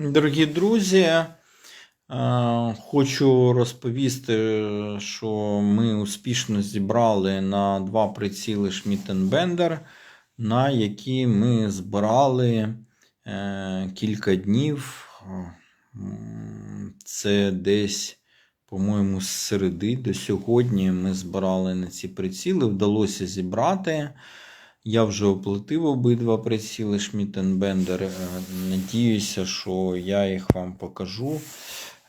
Дорогі друзі, е, хочу розповісти, що ми успішно зібрали на два приціли Schmidt на які ми збирали е, кілька днів. Це десь, по-моєму, з середи до сьогодні ми збирали на ці приціли. Вдалося зібрати. Я вже оплатив обидва приціли Schmidt Е, Надіюся, що я їх вам покажу.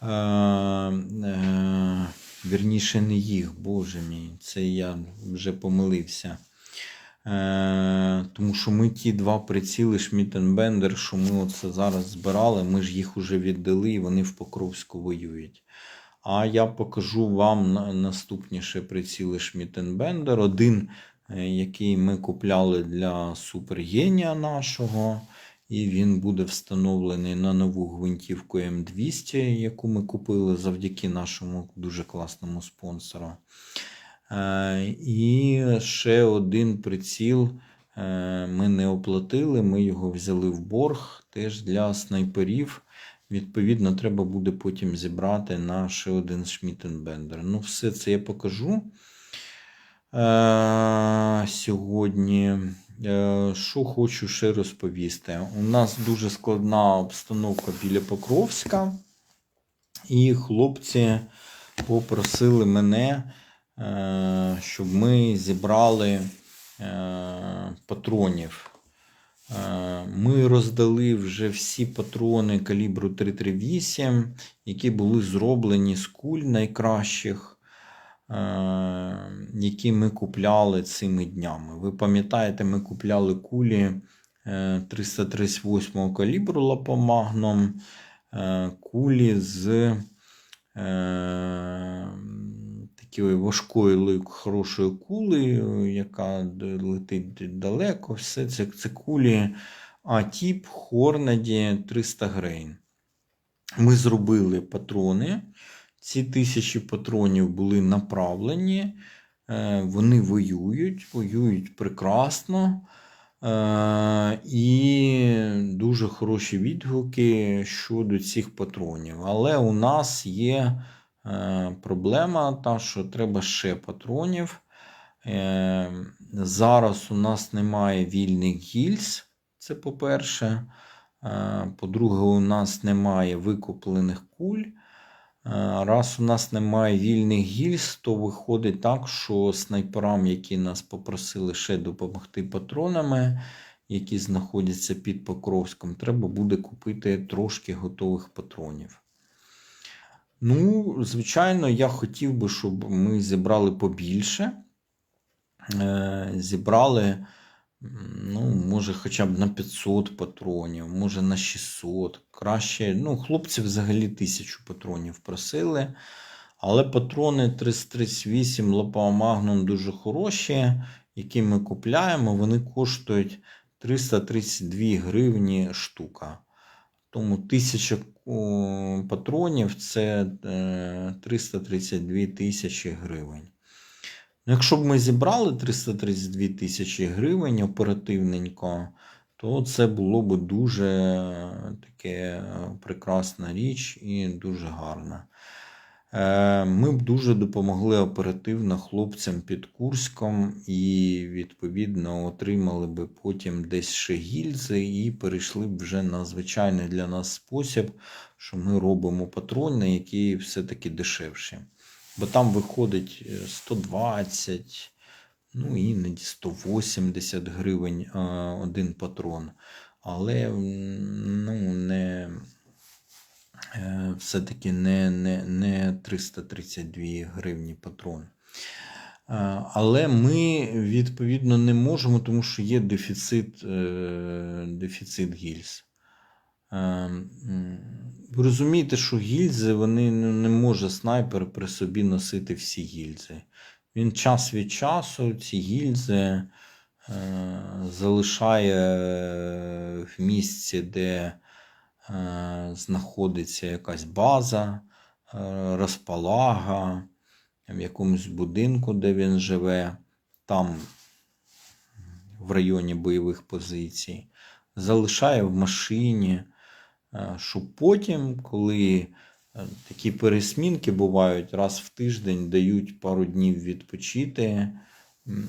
Е, е, Вірніше, не їх, боже мій, це я вже помилився. Тому що ми ті два приціли Schmidt що ми оце зараз збирали, ми ж їх уже віддали і вони в Покровську воюють. А я покажу вам наступніше приціли Schmidt Один який ми купляли для супергенія нашого. І він буде встановлений на нову гвинтівку М200, яку ми купили завдяки нашому дуже класному спонсору. Е, І ще один приціл е, ми не оплатили, ми його взяли в борг теж для снайперів. Відповідно, треба буде потім зібрати на ще один Schmidt Ну, все це я покажу. Е, сьогодні. Е, Що хочу ще розповісти? У нас дуже складна обстановка біля Покровська, і хлопці попросили мене, е, щоб ми зібрали патронів. Ми роздали вже всі патрони калібру 338, які були зроблені з куль найкращих які ми купляли цими днями. Ви пам'ятаєте, ми купляли кулі е, 338 калібру лапомагном, е, кулі з е, такою важкою хорошою кулею, яка летить далеко. Все це, це кулі А-тіп Хорнаді 300 грейн. Ми зробили патрони. Ці тисячі патронів були направлені, е, вони воюють, воюють прекрасно. Е, І дуже хороші відгуки щодо цих патронів. Але у нас є е, проблема, та, що треба ще патронів. Зараз у нас немає вільних гільз, це по-перше. По-друге, у нас немає викуплених куль. Е, Раз у нас немає вільних гільз, то виходить так, що снайперам, які нас попросили ще допомогти патронами, які знаходяться під Покровськом, треба буде купити трошки готових патронів. Ну, звичайно, я хотів би, щоб ми зібрали побільше. Е, Зібрали, ну, може, хоча б на 500 патронів, може на 600. Краще, ну, хлопці взагалі 1000 патронів просили. Але патрони 338 Лопа Magnum дуже хороші, які ми купляємо, вони коштують 332 гривні штука. Тому 1000 патронів це е, 332 тисячі гривень. Якщо б ми зібрали 332 тисячі гривень оперативненько, то це було б дуже таке е, прекрасна річ і дуже гарна. Е, Ми б дуже допомогли оперативно хлопцям під Курськом і, відповідно, отримали б потім десь ще гільзи і перейшли б вже на звичайний для нас спосіб, що ми робимо патрони, які все-таки дешевші. Бо там виходить е, 120, ну іноді 180 гривень е, один патрон. Але ну, не, е, все-таки не, не, не 332 гривні патрон. Е, Але ми відповідно не можемо, тому що є дефіцит, е, дефіцит гільз. Е, м, Ви розумієте, що гільзи вони не може снайпер при собі носити всі гільзи. Він час від часу ці гільзи е, залишає в місці, де е, знаходиться якась база, е, розпалага, в якомусь будинку, де він живе, там в районі бойових позицій, залишає в машині. Е, щоб потім, коли е, такі пересмінки бувають, раз в тиждень дають пару днів відпочити.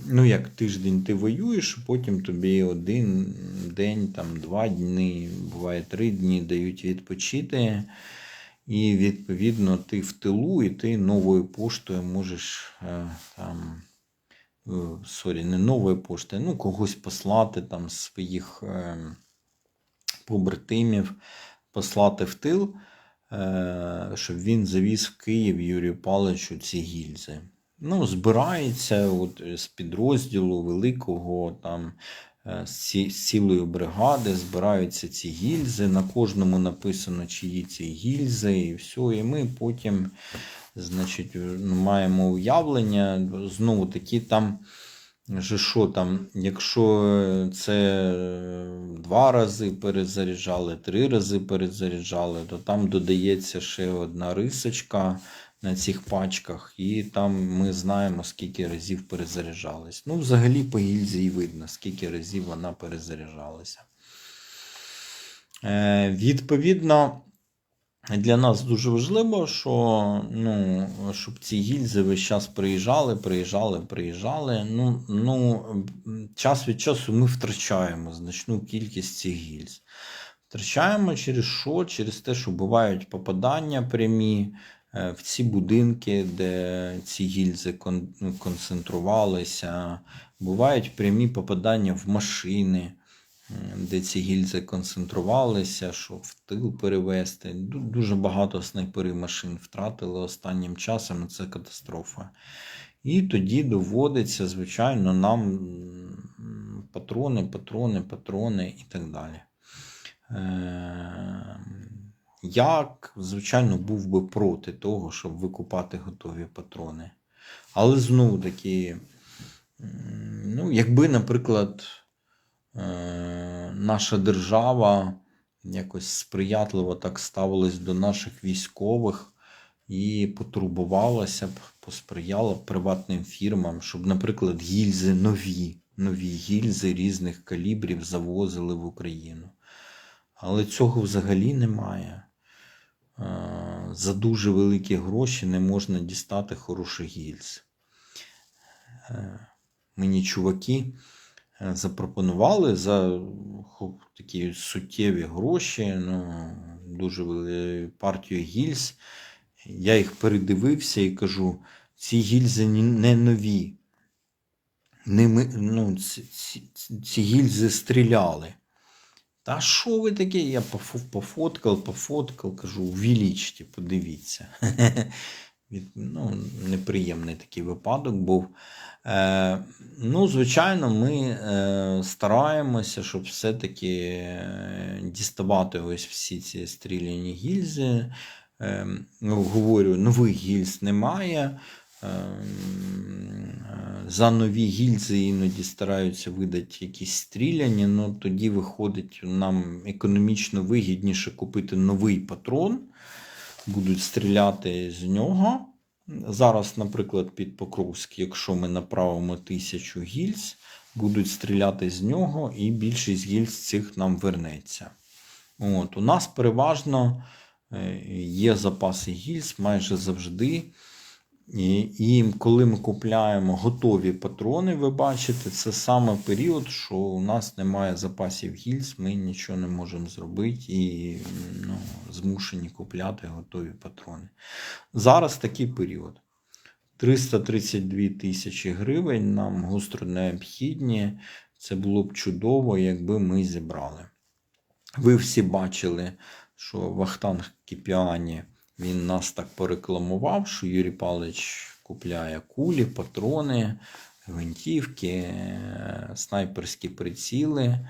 Ну, як тиждень ти воюєш, потім тобі один день, там, два дні, буває три дні дають відпочити. І відповідно ти в тилу, і ти новою поштою можеш е, там, сорі, не новою поштою, ну, когось послати там своїх е, побратимів, послати в тил, е, щоб він завіз в Київ Юрію Павловичу ці гільзи. Ну, збирається от, з підрозділу великого там е, з цілої бригади збираються ці гільзи. На кожному написано, чиї ці гільзи, і все. І ми потім, значить, маємо уявлення. Знову таки там. Що там, якщо це два рази перезаряджали, три рази перезаряджали, то там додається ще одна рисочка на цих пачках, і там ми знаємо, скільки разів перезаряджались. Ну, взагалі по гільзі і видно, скільки разів вона перезаряджалася. Е, відповідно, для нас дуже важливо, що, ну, щоб ці гільзи весь час приїжджали, приїжджали, приїжджали. Ну, ну, час від часу ми втрачаємо значну кількість цих гільз. Втрачаємо через що? Через те, що бувають попадання прямі е, в ці будинки, де ці гільзи ну, концентрувалися. Бувають прямі попадання в машини де ці гільзи концентрувалися, щоб в тил перевезти. Ду- Дуже багато снайперів машин втратили останнім часом, і це катастрофа. І тоді доводиться, звичайно, нам патрони, патрони, патрони і так далі. Е, Я, звичайно, був би проти того, щоб викупати готові патрони. Але знову таки, ну, якби, наприклад, е, наша держава якось сприятливо так ставилась до наших військових і потурбувалася б, посприяла б приватним фірмам, щоб, наприклад, гільзи нові, нові гільзи різних калібрів завозили в Україну. Але цього взагалі немає. Е, За дуже великі гроші не можна дістати хороших гільз. Е, Мені чуваки запропонували за такі суттєві гроші, ну, дуже вели- партію гільз. Я їх передивився і кажу: ці гільзи не нові. Ними, ну, ці, ці, ці гільзи стріляли. Та що ви таке? Я пофоткав, пофоткав, кажу, увеличте, подивіться. Від, ну, неприємний такий випадок був. Е, ну, звичайно, ми е, стараємося, щоб все-таки е, діставати ось всі ці стріляні гільзи. Е, ну, говорю, нових гільз немає. Е, за нові гільзи іноді стараються видати якісь стріляні, ну тоді виходить нам економічно вигідніше купити новий патрон, будуть стріляти з нього. Зараз, наприклад, під Покровськ, якщо ми направимо тисячу гільз, будуть стріляти з нього, і більшість гільз цих нам вернеться. От, у нас переважно е, є запаси гільз майже завжди. І, коли ми купляємо готові патрони, ви бачите, це саме період, що у нас немає запасів гільз, ми нічого не можемо зробити і ну, змушені купляти готові патрони. Зараз такий період. 332 тисячі гривень нам гостро необхідні. Це було б чудово, якби ми зібрали. Ви всі бачили, що Вахтанг Кіпіані він нас так порекламував, що Юрій Павлович купляє кулі, патрони, гвинтівки, снайперські приціли.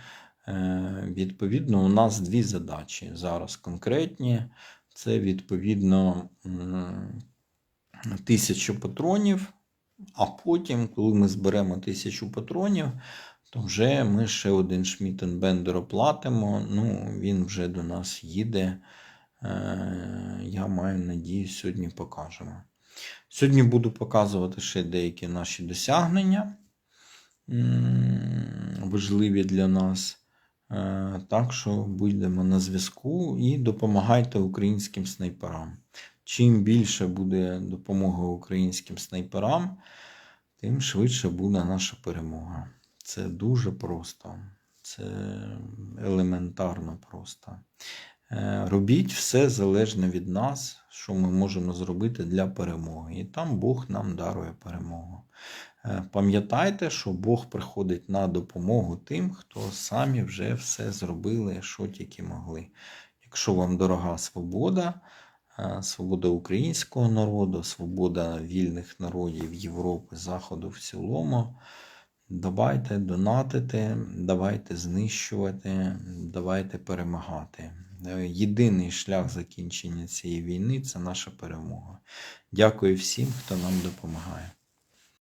Е, Відповідно, у нас дві задачі зараз конкретні. Це відповідно тисячу патронів. А потім, коли ми зберемо тисячу патронів, то вже ми ще один Шмітенбендер оплатимо. Ну, він вже до нас їде. Е, Я маю надію, сьогодні покажемо. Сьогодні буду показувати ще деякі наші досягнення, важливі для нас. Е, Так що будемо на зв'язку і допомагайте українським снайперам. Чим більше буде допомоги українським снайперам, тим швидше буде наша перемога. Це дуже просто. Це елементарно просто. Е, Робіть все залежне від нас, що ми можемо зробити для перемоги. І там Бог нам дарує перемогу. Е, Пам'ятайте, що Бог приходить на допомогу тим, хто самі вже все зробили, що тільки могли. Якщо вам дорога свобода, е, свобода українського народу, свобода вільних народів Європи, Заходу в цілому, давайте донатити, давайте знищувати, давайте перемагати. Е, Єдиний шлях закінчення цієї війни це наша перемога. Дякую всім, хто нам допомагає.